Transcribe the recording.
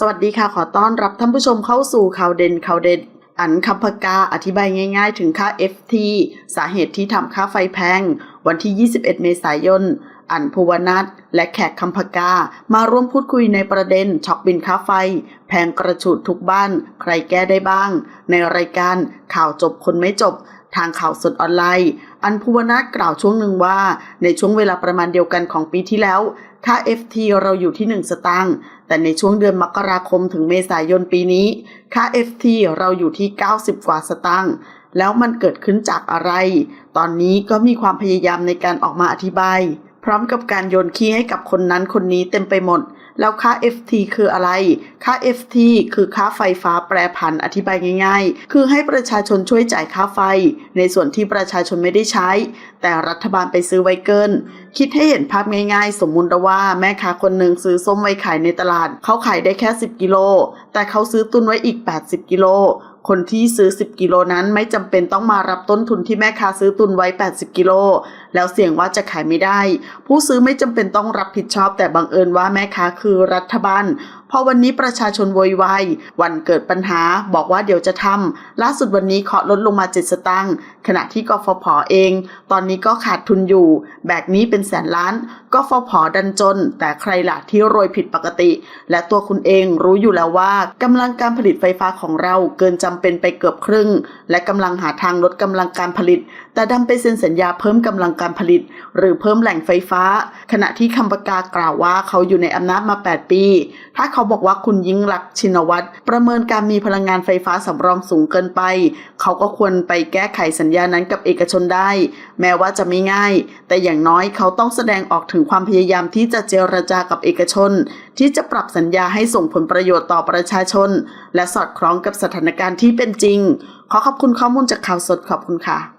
สวัสดีค่ะ ขอต้อนรับท่านผู้ชมเข้าสู่ข่าวเด่นข่าวเด่นอันคำพกาอธิบายง่ายๆ ถึงค่า FT สาเหตุที่ทำค่าไฟแพง วันที่ 21 เมษายน อันภูวนัทและแขกคำพกา มาร่วมพูดคุยในประเด็นช็อกบินค่าไฟ แพงกระฉูดทุกบ้าน ใครแก้ได้บ้าง ในรายการข่าวจบคนไม่จบ ทางข่าวสดออนไลน์ อันภูวนาถกล่าวช่วงหนึ่งว่า ในช่วงเวลาประมาณเดียวกันของปีที่แล้ว ค่า FT เราอยู่ที่ 1 สตางค์ แต่ในช่วงเดือนมกราคมถึงเมษายนปีนี้ ค่า FT เราอยู่ที่ 90 กว่าสตางค์ แล้วมันเกิดขึ้นจากอะไร ตอนนี้ก็มีความพยายามในการออกมาอธิบาย พร้อมกับการโยนขี้ให้กับคนนั้นคนนี้เต็มไปหมด แล้วค่า FT คืออะไร ค่า FT คือค่าไฟฟ้าแปรผันอธิบายง่าย ๆ คือให้ประชาชนช่วยจ่ายค่าไฟ ในส่วนที่ประชาชนไม่ได้ใช้ แต่รัฐบาลไปซื้อไว้เกิน คิดให้เห็นภาพง่ายๆ สมมุติว่าแม่ค้าคนหนึ่งซื้อส้มไว้ขายในตลาด เขาขายได้แค่ 10 กิโล แต่เขาซื้อตุนไว้อีก 80 กิโล คนที่ซื้อ 10 กิโลนั้นไม่จำเป็นต้องมารับต้นทุนที่แม่ค้าซื้อตุนไว้ 80 กิโล แล้วเสี่ยงว่าจะขายไม่ได้ ผู้ซื้อไม่จำเป็นต้องรับผิดชอบแต่บังเอิญว่าแม่ค้าคือรัฐบาลพอวันนี้ประชาชนโวยวายวันเกิดปัญหาบอกว่าเดี๋ยวจะทำล่าสุดวันนี้เคาะลดลงมา7สตางค์ขณะที่กฟผเอง ตอนนี้ก็ขาดทุนอยู่ แบกนี้เป็นแสนล้านกฟผดันจน แต่ใครล่ะที่โรยผิดปกติ และตัวคุณเองรู้อยู่แล้วว่ากำลังการผลิตไฟฟ้าของเราเกินจำเป็นไปเกือบครึ่ง และกำลังหาทางลดกำลังการผลิต แต่ดันไปเซ็นสัญญาเพิ่มกำลังการผลิต หรือเพิ่มแหล่งไฟฟ้า ขณะที่คำประกากล่าวว่าเขาอยู่ในอำนาจมา 8 ปี ถ้าเขาบอกว่าคุณยิ่งลักชินวัตรประเมินการมีพลังงานไฟฟ้าสำรองสูงเกินไป เขาก็ควรไปแก้ไขสัญญานั้นกับเอกชนได้ แม้ว่าจะไม่ง่าย แต่อย่างน้อยเขาต้องแสดงออกถึงความพยายามที่จะเจรจากับเอกชน ที่จะปรับสัญญาให้ส่งผลประโยชน์ต่อประชาชน และสอดคล้องกับสถานการณ์ที่เป็นจริง ขอขอบคุณข้อมูลจากข่าวสดขอบคุณค่ะ